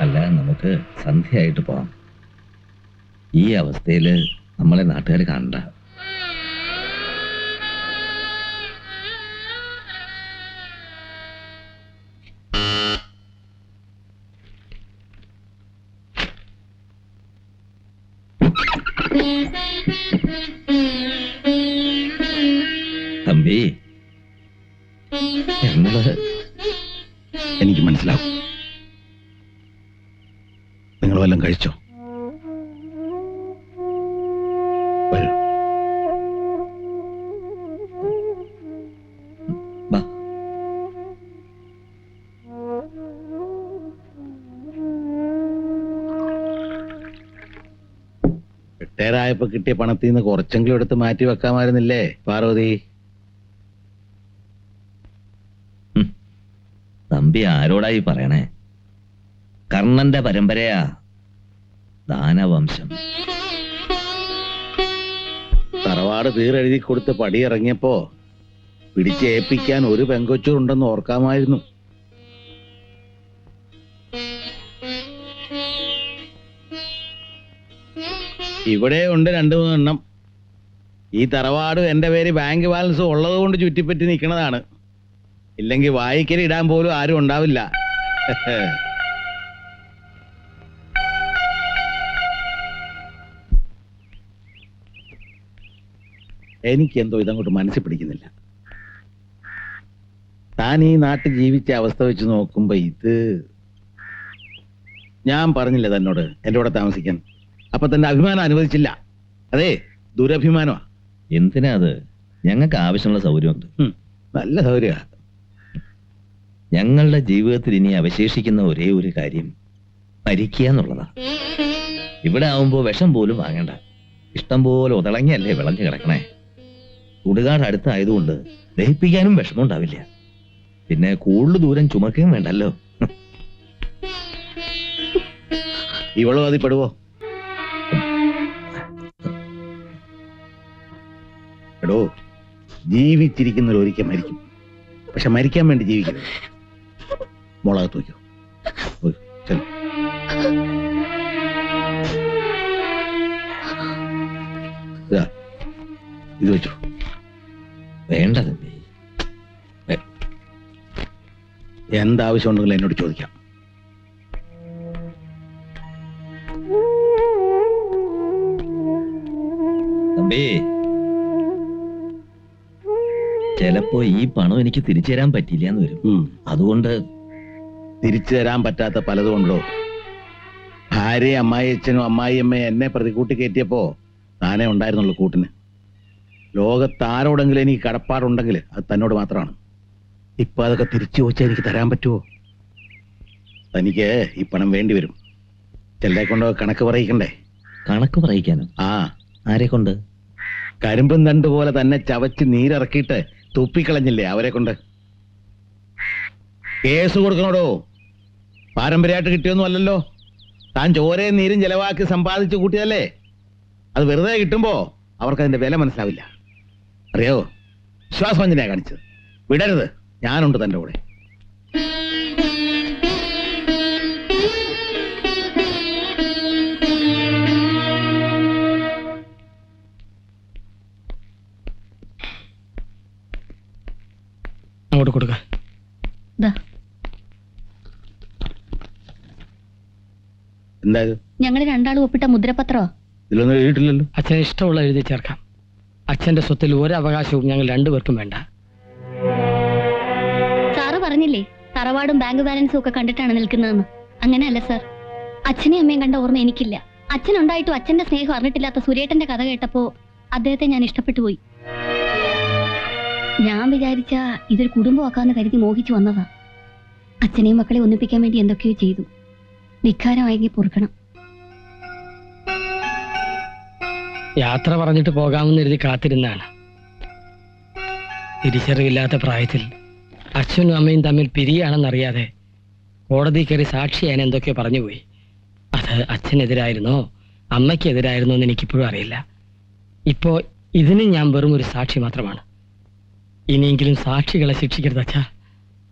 അല്ല നമുക്ക് സന്ധ്യയായിട്ട് പോവാം. ഈ അവസ്ഥയിൽ നമ്മളെ നാട്ടുകാർ കാണണ്ട. തമ്പി എനിക്ക് മനസ്സിലാവും. നിങ്ങൾ വല്ലതും കഴിച്ചോ ബാ കിട്ടിയ പണത്തിൽ നിന്ന് കുറച്ചെങ്കിലും എടുത്ത് മാറ്റി വെക്കാമായിരുന്നില്ലേ പാർവതി? തമ്പി ആരോടായി പറയണേ? കർണന്റെ പരമ്പരയാ ദാനവംശം. തറവാട് തീരെഴുതി കൊടുത്ത് പടിയിറങ്ങിയപ്പോ പിടിച്ചേൽപ്പിക്കാൻ ഒരു പെങ്കൊച്ചുണ്ടെന്ന് ഓർക്കാമായിരുന്നു. ഇവിടെ ഉണ്ട് രണ്ടു മൂന്നെണ്ണം. ഈ തറവാട് എന്റെ പേര് ബാങ്ക് ബാലൻസ് ഉള്ളത് കൊണ്ട് ചുറ്റിപ്പറ്റി നിൽക്കുന്നതാണ്. ഇല്ലെങ്കിൽ വായിക്കൽ ഇടാൻ പോലും ആരും ഉണ്ടാവില്ല. എനിക്കെന്തോ ഇതങ്ങോട്ട് മനസ്സിൽ പിടിക്കുന്നില്ല. താൻ ഈ നാട്ടിൽ ജീവിച്ച അവസ്ഥ വെച്ച് നോക്കുമ്പോ ഇത് ഞാൻ പറഞ്ഞില്ല തന്നോട് എന്റെ കൂടെ താമസിക്കാൻ. അപ്പൊ തന്റെ അഭിമാനം അനുവദിച്ചില്ല. അതെ ദുരഭിമാനമാ. എന്തിനാ അത്? ഞങ്ങൾക്ക് ആവശ്യമുള്ള സൗകര്യമുണ്ട്. ഉം, നല്ല സൗകര്യ ഞങ്ങളുടെ ജീവിതത്തിൽ ഇനി അവശേഷിക്കുന്ന ഒരേ ഒരു കാര്യം മരിക്കുക എന്നുള്ളതാ. ഇവിടെ ആവുമ്പോ വിഷം പോലും വാങ്ങണ്ട. ഇഷ്ടം പോലെ ഉതളങ്ങിയല്ലേ വിളഞ്ഞു കിടക്കണേ. ചുടുകാട് അടുത്തായതുകൊണ്ട് ദഹിപ്പിക്കാനും വിഷമമുണ്ടാവില്ല. പിന്നെ കൂടുതൽ ദൂരം ചുമക്കുകയും വേണ്ടല്ലോ. ഇവളോ അതിൽ പെടുവോ എടോ ജീവിച്ചിരിക്കുന്നവർ ഒരിക്കൽ മരിക്കും. പക്ഷെ മരിക്കാൻ വേണ്ടി ജീവിക്കരുത്. മുളക് തൂക്കോ ഇത് വെച്ചോ. വേണ്ട തമ്പി എന്താവശ്യം ഉണ്ടെങ്കിലും എന്നോട് ചോദിക്കാം. തമ്പി ചിലപ്പോ ഈ പണം എനിക്ക് തിരിച്ചു തരാൻ പറ്റില്ല എന്ന് വരും അതുകൊണ്ട് തിരിച്ചു തരാൻ പറ്റാത്ത പലതും ഉണ്ടോ? അച്ഛനും അമ്മായിയച്ഛനും അമ്മായിയമ്മയും എന്നെ പ്രതികൂട്ടി കയറ്റിയപ്പോ താനേ ഉണ്ടായിരുന്നുള്ളൂ കൂട്ടിന്. ലോകത്ത് ആരോടെങ്കിലും എനിക്ക് കടപ്പാടുണ്ടെങ്കിൽ അത് തന്നോട് മാത്രമാണ്. ഇപ്പൊ അതൊക്കെ തിരിച്ചു ചോദിച്ചാൽ എനിക്ക് തരാൻ പറ്റുമോ തനിക്ക് ഈ പണം വേണ്ടി വരും. ചെല്ലെ കൊണ്ടോ കണക്ക് പറയിക്കണ്ടേ? കണക്ക് പറയിക്കാനും? ആ. ആരെ കൊണ്ട്? കരിമ്പും തണ്ട് പോലെ തന്നെ ചവച്ച് നീരിറക്കിയിട്ട് തുപ്പിക്കളഞ്ഞില്ലേ അവരെ കൊണ്ട്? കേസ് കൊടുക്കണോടോ? പാരമ്പര്യമായിട്ട് കിട്ടിയൊന്നും അല്ലല്ലോ. താൻ ചോരയും നീരും ചെലവാക്കി സമ്പാദിച്ചു കൂട്ടിയതല്ലേ? അത് വെറുതെ കിട്ടുമ്പോ അവർക്ക് അതിന്റെ വില മനസ്സിലാവില്ല. അറിയോ വിശ്വാസവഞ്ചനയാ കാണിച്ചത്. വിടരുത്. ഞാനുണ്ട് തന്റെ കൂടെ. അങ്ങോട്ട് കൊടുക്ക. ദാ, എന്താ ഇത്? ഞങ്ങൾ രണ്ടാളും ഒപ്പിട്ട മുദ്രപത്രോ ഇതിലൊന്നും എഴുതിയിട്ടില്ലല്ലോ. അച്ഛൻ ഇഷ്ടമുള്ള എഴുതി ചേർക്കാം. അച്ഛന്റെ സ്വത്തിൽ ഒരു അവകാശവും ഞങ്ങൾ രണ്ടുപേർക്കും വേണ്ട. സാറ് പറഞ്ഞില്ലേ തറവാടും ബാങ്ക് ബാലൻസും ഒക്കെ കണ്ടിട്ടാണ് നിൽക്കുന്നതെന്ന്. അങ്ങനെയല്ല സാർ. അച്ഛനെയും അമ്മയും കണ്ട ഓർമ്മ എനിക്കില്ല. അച്ഛനുണ്ടായിട്ടും അച്ഛന്റെ സ്നേഹം അറിഞ്ഞിട്ടില്ലാത്ത സുരേട്ടന്റെ കഥ കേട്ടപ്പോ അദ്ദേഹത്തെ ഞാൻ ഇഷ്ടപ്പെട്ടു പോയി. ഞാൻ വിചാരിച്ച ഇതൊരു കുടുംബമാക്കാന്ന് കരുതി മോഹിച്ചു വന്നതാ. അച്ഛനെയും മക്കളെ ഒന്നിപ്പിക്കാൻ വേണ്ടി എന്തൊക്കെയോ ചെയ്തു. ധിക്കാരമായെങ്കിൽ പൊറുക്കണം. യാത്ര പറഞ്ഞിട്ട് പോകാമെന്ന് എഴുതി കാത്തിരുന്നാണ് തിരിച്ചറിവില്ലാത്ത പ്രായത്തിൽ അച്ഛനും അമ്മയും തമ്മിൽ പിരിയാണെന്നറിയാതെ കോടതി കയറി സാക്ഷിയാൻ എന്തൊക്കെയോ പറഞ്ഞുപോയി. അത് അച്ഛനെതിരായിരുന്നോ? അമ്മയ്ക്കെതിരായിരുന്നോ എന്ന് എനിക്കിപ്പോഴും അറിയില്ല. ഇപ്പോ ഇതിന് ഞാൻ വെറും ഒരു സാക്ഷി മാത്രമാണ്. ഇനിയെങ്കിലും സാക്ഷികളെ ശിക്ഷിക്കരുത് അച്ഛാ.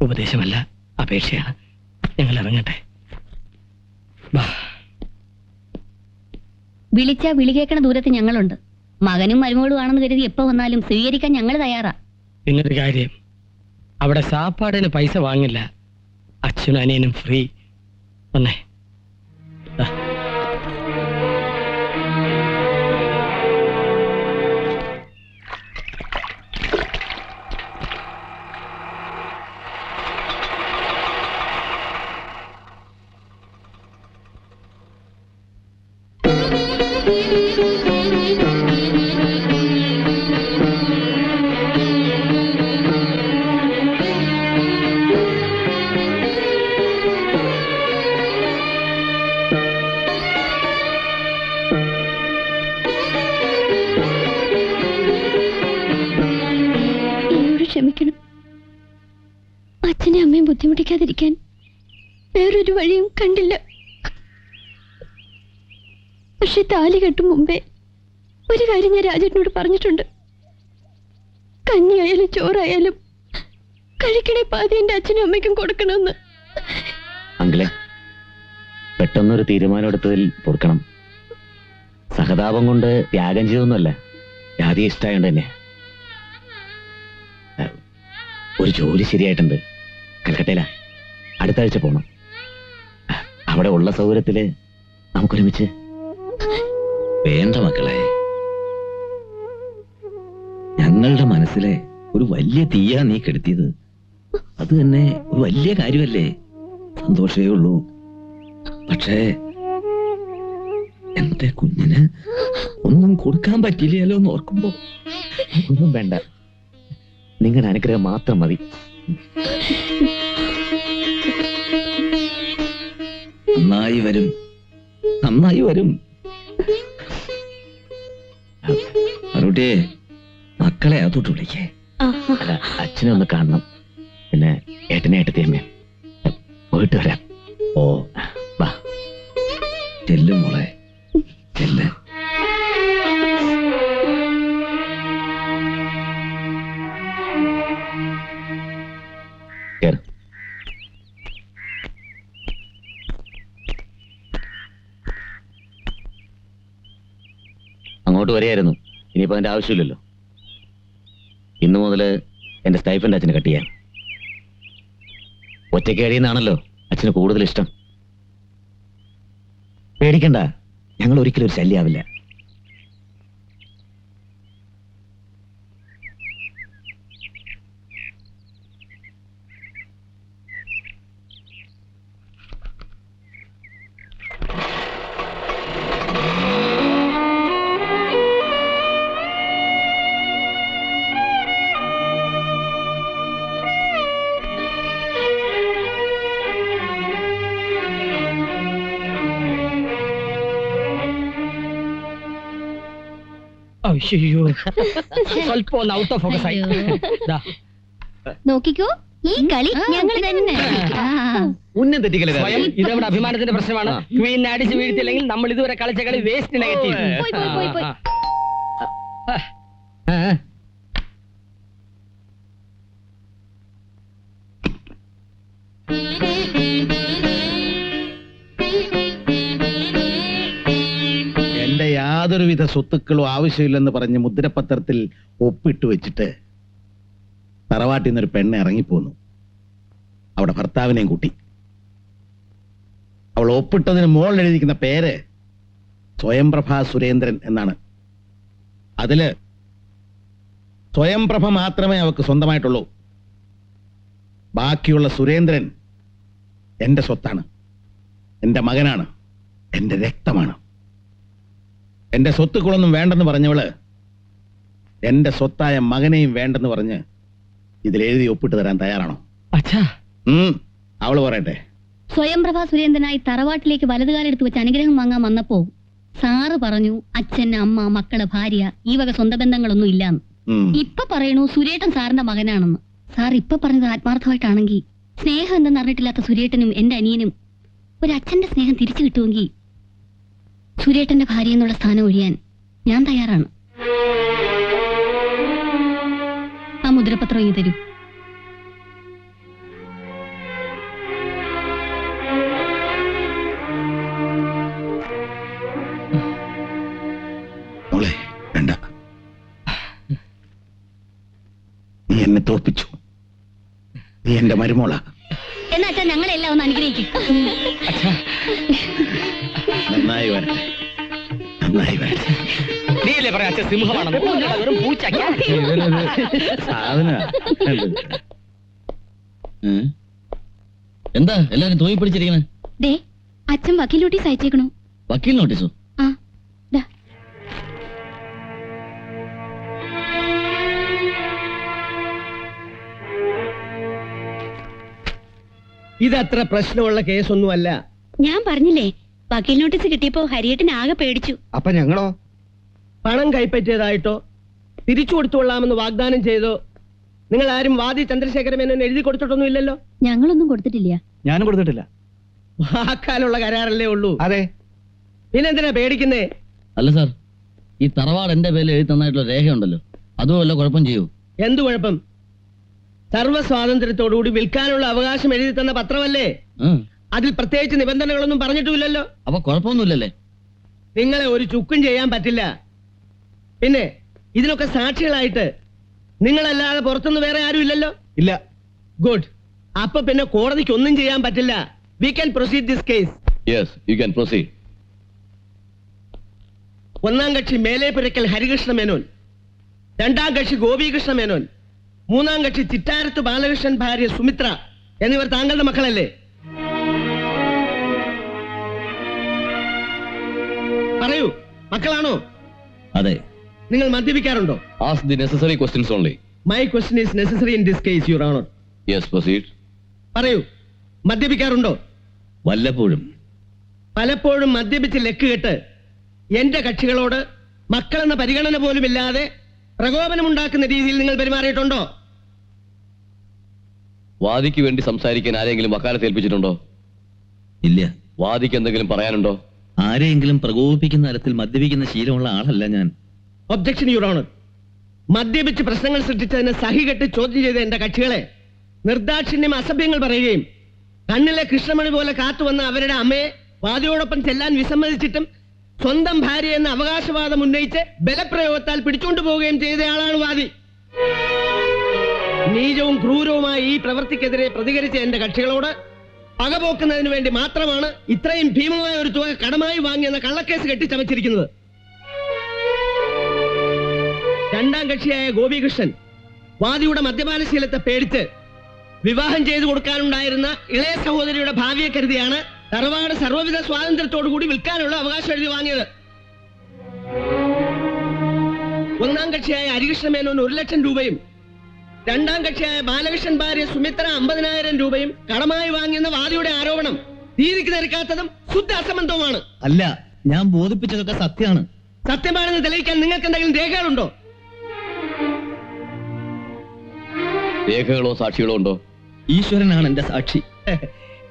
ഉപദേശമല്ല അപേക്ഷയാണ്. ഞങ്ങൾ ഇറങ്ങട്ടെ. ബാ. വിളിച്ചാ വിളി കേൾക്കണ ദൂരത്ത് ഞങ്ങളുണ്ട്. മകനും മരുമകളും ആണെന്ന് കരുതി എപ്പോ വന്നാലും സ്വീകരിക്കാൻ ഞങ്ങൾ തയ്യാറാ. പിന്നൊരു കാര്യം. അവിടെ സാപ്പാടിന് പൈസ വാങ്ങില്ല. അച്ഛനും അനിയനും ഫ്രീ. വന്നേ. വേറൊരു വഴിയും കണ്ടില്ല. പക്ഷെ താലി കെട്ടും മുമ്പേ ഒരു കാര്യം ഞാൻ രാജേട്ടനോട് പറഞ്ഞിട്ടുണ്ട്. കഞ്ഞിയായാലും ചോറായാലും കഴിക്കണേ പാതി എന്റെ അച്ഛനും അമ്മയ്ക്കും കൊടുക്കണമെന്ന്. പെട്ടെന്നൊരു തീരുമാനം എടുത്തതിൽ പൊറുക്കണം. സഹതാപം കൊണ്ട് ത്യാഗം ചെയ്തൊന്നുമല്ല ജാതി ഇഷ്ടമായോണ്ട് തന്നെ. ഒരു ജോലി ശരിയായിട്ടുണ്ട്. കൽക്കട്ടയിലാ. അടുത്ത ആഴ്ച പോണം. അവിടെ ഉള്ള സൗകര്യത്തിൽ നമുക്കൊരുമിച്ച് വേണ്ട മക്കളെ. ഞങ്ങളുടെ മനസ്സിലെ ഒരു വലിയ തീയാ നീ കെടുത്തിയത്. അത് തന്നെ ഒരു വലിയ കാര്യമല്ലേ? സന്തോഷമേ ഉള്ളൂ. പക്ഷേ എന്റെ കുഞ്ഞിന് ഒന്നും കൊടുക്കാൻ പറ്റില്ലല്ലോ എന്ന് ഓർക്കുമ്പോ ഒന്നും വേണ്ട. നിങ്ങളുടെ അനുഗ്രഹം മാത്രം മതി. നന്നായി വരും. നന്നായി വരും. അറുട്ടിയെ മക്കളെ അതോട്ട് വിളിക്കേ. അല്ല അച്ഛനെ ഒന്ന് കാണണം. പിന്നെ ഏട്ടനെ ഏട്ടത്തിയമ്മേ പോയിട്ട് വരാം. ഓ. വാ. ചെല്ലും മോളെ. ചെല്ല്. അങ്ങോട്ട് വരികയായിരുന്നു. ഇനിയിപ്പോൾ അതിന്റെ ആവശ്യമില്ലല്ലോ. ഇന്നു മുതൽ എന്റെ സ്റ്റൈഫന്റെ അച്ഛന് കട്ട് ചെയ്യാം ഒറ്റയ്ക്ക് കഴിയുന്നതാണല്ലോ അച്ഛന് കൂടുതൽ ഇഷ്ടം. പേടിക്കണ്ട ഞങ്ങൾ ഒരിക്കലും ഒരു ശല്യാവില്ല. അയ്യോ. സ്വല്പം ഒന്ന് ഔട്ട് ഓഫ് ഫോക്കസ് ആയി ദാ. നോക്കിക്കോ. ഈ കളി ഞങ്ങൾ തന്നെ. ആ. ഉന്നം തെറ്റിക്കല്ലേ സ്വയം ഇതവിടെ അഭിമാനത്തിന്റെ പ്രശ്നമാണ്. ക്വീൻ അടിച്ച് വീഴ്ത്തില്ലെങ്കിൽ നമ്മൾ ഇതുവരെ കളിച്ച കളി വേസ്റ്റ് നെഗറ്റീവ് പോയി, പോയി, പോയി, യാതൊരുവിധ സ്വത്തുക്കളും ആവശ്യമില്ലെന്ന് പറഞ്ഞ് മുദ്രപത്രത്തിൽ ഒപ്പിട്ട് വെച്ചിട്ട് തറവാട്ടിൽ നിന്നൊരു പെണ്ണ് ഇറങ്ങിപ്പോന്നു. അവിടെ ഭർത്താവിനെയും കൂട്ടി. അവൾ ഒപ്പിട്ടതിന് മുകളിൽ എഴുതിക്കുന്ന പേര് സ്വയംപ്രഭ സുരേന്ദ്രൻ എന്നാണ്. അതിൽ സ്വയംപ്രഭ മാത്രമേ അവക്ക് സ്വന്തമായിട്ടുള്ളൂ. ബാക്കിയുള്ള സുരേന്ദ്രൻ എന്റെ സ്വത്താണ്. എന്റെ മകനാണ്. എന്റെ രക്തമാണ്. എന്റെ സ്വത്തുക്കളൊന്നും വേണ്ടെന്ന് പറഞ്ഞവൾ എന്റെ സ്വത്തായ മകനെയും വേണ്ടെന്ന് പറഞ്ഞ് ഇതിലെഴുതി ഒപ്പിട്ട് തരാൻ തയ്യാറാണോ? അവൾ പറയട്ടെ. സ്വയംപ്രഭ സുരേന്ദ്രനായി തറവാട്ടിലേക്ക് വലതുകാലെടുത്ത് വെച്ച് അനുഗ്രഹം വാങ്ങാൻ വന്നപ്പോ സാറ് പറഞ്ഞു അച്ഛൻ അമ്മ മക്കൾ ഭാര്യ ഈ വക സ്വന്ത ബന്ധങ്ങളൊന്നും ഇല്ലാന്ന്. ഇപ്പൊ പറയണു സുരേട്ടൻ സാറിന്റെ മകനാണെന്ന്. സാർ ഇപ്പൊ പറഞ്ഞത് ആത്മാർത്ഥമായിട്ടാണെങ്കിൽ സ്നേഹം എന്തെന്ന് അറിഞ്ഞിട്ടില്ലാത്ത സുരേട്ടനും എന്റെ അനിയനും ഒരു അച്ഛന്റെ സ്നേഹം തിരിച്ചു കിട്ടുമെങ്കിൽ സൂര്യേട്ടന്റെ ഭാര്യ എന്നുള്ള സ്ഥാനം ഒഴിയാൻ ഞാൻ തയ്യാറാണ്. ആ മുദ്രപത്രം ഈ തരൂ. എന്റെ മരുമോളാ. എന്നാ ഞങ്ങളെല്ലാം ഒന്ന് അനുഗ്രഹിക്കും. നന്നായി വരട്ടെ. നന്നായി വരട്ടെ. നീയല്ലേ പറയാ അച്ഛൻ സിംഹമാണെന്ന്? വെറും പൂച്ച സാധന. എന്താ? എല്ലാരും തൂങ്ങി പിടിച്ചിരിക്കണേ? ദേ അച്ഛൻ വക്കീൽ നോട്ടീസ് അയച്ചേക്കണു. വക്കീൽ നോട്ടീസോ? ആ ദാ. ഇതത്ര പ്രശ്നമുള്ള കേസൊന്നുമല്ല. ഞാൻ പറഞ്ഞില്ലേ വക്കീൽ നോട്ടീസ് കിട്ടിയപ്പോ ഹരിയേട്ടൻ ആകെ പേടിച്ചു. അപ്പൊ ഞങ്ങളോ? പണം കൈപ്പറ്റിയതായിട്ടോ? തിരിച്ചു കൊടുത്തുകൊള്ളാമെന്ന് വാഗ്ദാനം ചെയ്തോ? നിങ്ങൾ ആരും വാദി ചന്ദ്രശേഖര മേനോൻ എഴുതി കൊടുത്തിട്ടൊന്നും ഇല്ലല്ലോ? ഞങ്ങളൊന്നും കൊടുത്തിട്ടില്ല. ഞാനും കൊടുത്തിട്ടില്ല. വാക്കാലുള്ള കരാറല്ലേ ഉള്ളൂ. അതെ. പിന്നെന്തിനാ പേടിക്കുന്നേ? അല്ല സാർ ഈ തറവാട് എന്റെ പേരിൽ എഴുതി തന്നായിട്ടുള്ള രേഖയുണ്ടല്ലോ. അതുമല്ല കുഴപ്പം ചെയ്യൂ. എന്ത് കുഴപ്പം? സർവ സ്വാതന്ത്ര്യത്തോടുകൂടി വിൽക്കാനുള്ള അവകാശം എഴുതി തന്ന പത്രമല്ലേ? അതിൽ പ്രത്യേകിച്ച് നിബന്ധനകളൊന്നും പറഞ്ഞിട്ടുമില്ലല്ലോ. അപ്പൊ കുഴപ്പമൊന്നുമില്ലല്ലേ? നിങ്ങളെ ഒരു ചുക്കും ചെയ്യാൻ പറ്റില്ല. പിന്നെ ഇതിനൊക്കെ സാക്ഷികളായിട്ട് നിങ്ങളല്ലാതെ പുറത്തുനിന്ന് വേറെ ആരും ഇല്ലല്ലോ? ഇല്ല. ഗുഡ് അപ്പൊ പിന്നെ കോടതിക്ക് ഒന്നും ചെയ്യാൻ പറ്റില്ല. We can proceed this case yes you can proceed ഒന്നാം കക്ഷി മേലേപ്പുരക്കൽ ഹരികൃഷ്ണ മേനോൻ. രണ്ടാം കക്ഷി ഗോപികൃഷ്ണ മേനോൻ. മൂന്നാം കക്ഷി ചിറ്റാരത്ത് ബാലകൃഷ്ണൻ ഭാര്യ സുമിത്ര എന്നിവർ താങ്കളുടെ മക്കളല്ലേ? പറയൂ മക്കളാണോ? അതെ. നിങ്ങൾ മദ്യപിക്കാറുണ്ടോ? As the necessary questions only my question is necessary in this case your honour yes proceed പറയൂ മദ്യപിക്കാറുണ്ടോ? വല്ലപ്പോഴും. പലപ്പോഴും മദ്യപിച്ച് ലക്ക് കെട്ട് എന്റെ കക്ഷികളോട് മക്കളെന്ന പരിഗണന പോലും പോലുമില്ലാതെ പ്രകോപനമുണ്ടാക്കുന്ന രീതിയിൽ നിങ്ങൾ പെരുമാറിയിട്ടുണ്ടോ? വാദിക്ക് വേണ്ടി സംസാരിക്കാൻ ആരെങ്കിലും വക്കാലത്ത് ഏൽപ്പിച്ചിട്ടുണ്ടോ? ഇല്ല. വാദിക്ക് എന്തെങ്കിലും പറയാനുണ്ടോ? ആരെയെങ്കിലും പ്രകോപിപ്പിക്കുന്ന തരത്തിൽ മദ്യപിക്കുന്ന ശീലമുള്ള ആളല്ല ഞാൻ. ഒബ്ജക്ഷൻ യുവർ ഓണർ മദ്യപിച്ച് പ്രശ്നങ്ങൾ സൃഷ്ടിച്ചതിന് സഹികെട്ട് ചോദ്യം ചെയ്ത എന്റെ കക്ഷികളെ നിർദാക്ഷിണ്യം അസഭ്യങ്ങൾ പറയുകയും കണ്ണിലെ കൃഷ്ണമണി പോലെ കാത്തുവന്ന അവരുടെ അമ്മയെ വാദിയോടൊപ്പം ചെല്ലാൻ വിസമ്മതിച്ചിട്ടും സ്വന്തം ഭാര്യ എന്ന അവകാശവാദം ഉന്നയിച്ച് ബലപ്രയോഗത്താൽ പിടിച്ചുകൊണ്ടു പോവുകയും ചെയ്തയാളാണ് വാദി നീചവും ക്രൂരവുമായ ഈ പ്രവൃത്തിക്കെതിരെ പ്രതികരിച്ച എന്റെ കക്ഷികളോട് പകപോക്കുന്നതിന് വേണ്ടി മാത്രമാണ് ഇത്രയും ഭീമമായ ഒരു തുക കടമായി വാങ്ങിയെന്ന കള്ളക്കേസ് കെട്ടിച്ചമച്ചിരിക്കുന്നത്. രണ്ടാം കക്ഷിയായ ഗോപികൃഷ്ണൻ വാദിയുടെ മദ്യപാനശീലത്തെ പേടിച്ച് വിവാഹം ചെയ്തു കൊടുക്കാനുണ്ടായിരുന്ന ഇളയ സഹോദരിയുടെ ഭാവിയെ കരുതിയാണ് തറവാട് സർവവിധ സ്വാതന്ത്ര്യത്തോടു കൂടി വിൽക്കാനുള്ള അവകാശം എഴുതി വാങ്ങിയത്. ഒന്നാം കക്ഷിയായ ഹരികൃഷ്ണ മേനോൻ ഒരു ലക്ഷം രൂപയും രണ്ടാം കക്ഷിയായ ബാലകൃഷ്ണൻ ഭാര്യ സുമിത്ര അമ്പതിനായിരം രൂപയും കടമായി വാങ്ങിയെന്ന വാദിയുടെ ആരോപണം നീതിക്ക് നിരക്കാത്തതും ശുദ്ധ അസംബന്ധവുമാണ്. അല്ല ഞാൻ ബോധിപ്പിച്ചതൊക്കെ സത്യമാണ്. സത്യമാണെന്ന് തെളിയിക്കാൻ നിങ്ങൾക്ക് എന്തെങ്കിലും രേഖകളുണ്ടോ? രേഖകളോ സാക്ഷികളോ ഉണ്ടോ? ഈശ്വരനാണ് എന്റെ സാക്ഷി.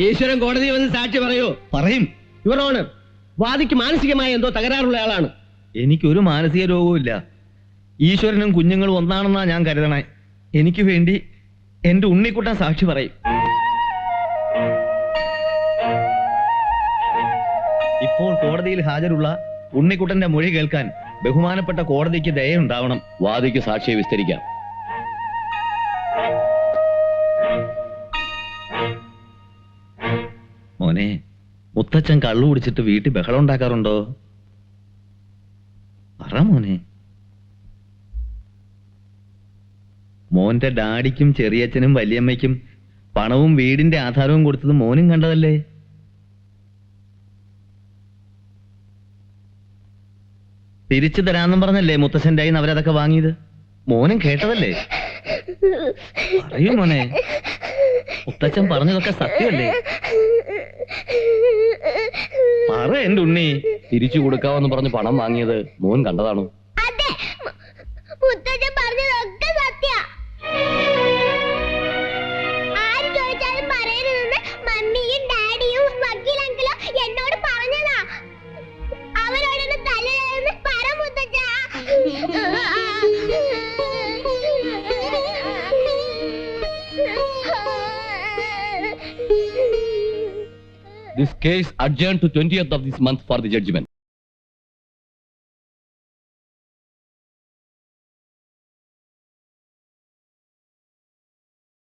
ഈശ്വരൻ കോടതി വന്ന് സാക്ഷി പറയോ. പറയും. യുവർ ഓണർ വാദിക്ക് മാനസികമായി എന്തോ തകരാറുള്ള ആളാണ്. എനിക്കൊരു മാനസിക രോഗവും ഇല്ല ഈശ്വരനും കുഞ്ഞുങ്ങളും ഒന്നാണെന്നാ ഞാൻ കരുതണേ. എനിക്ക് വേണ്ടി എന്റെ ഉണ്ണിക്കുട്ടൻ സാക്ഷി പറയും. ഇപ്പോൾ കോടതിയിൽ ഹാജരുള്ള ഉണ്ണിക്കുട്ടന്റെ മൊഴി കേൾക്കാൻ ബഹുമാനപ്പെട്ട കോടതിക്ക് ദയുണ്ടാവണം വാദിക്ക് സാക്ഷിയെ വിസ്തരിക്കാം. മോനെ മുത്തച്ഛൻ കള്ളു കുടിച്ചിട്ട് വീട്ടിൽ ബഹളം ഉണ്ടാക്കാറുണ്ടോ? പറ മോനെ. മോന്റെ ഡാഡിക്കും ചെറിയച്ഛനും വലിയമ്മയ്ക്കും പണവും വീടിന്റെ ആധാരവും കൊടുത്തത് മോനും കണ്ടതല്ലേ? തിരിച്ചു തരാന്നും പറഞ്ഞല്ലേ മുത്തശ്ശന്റെ കയ്യിൽ അവരതൊക്കെ വാങ്ങിയത്? മോനും കേട്ടതല്ലേ? പറയൂ മോനെ. മുത്തച്ഛൻ പറഞ്ഞതൊക്കെ സത്യമല്ലേ? പറ എന്റെ ഉണ്ണി. തിരിച്ചു കൊടുക്കാവെന്ന് പറഞ്ഞ് പണം വാങ്ങിയത് മോൻ കണ്ടതാണോ? പറഞ്ഞതൊക്കെ Case adjourned to 20th of this month for the judgment.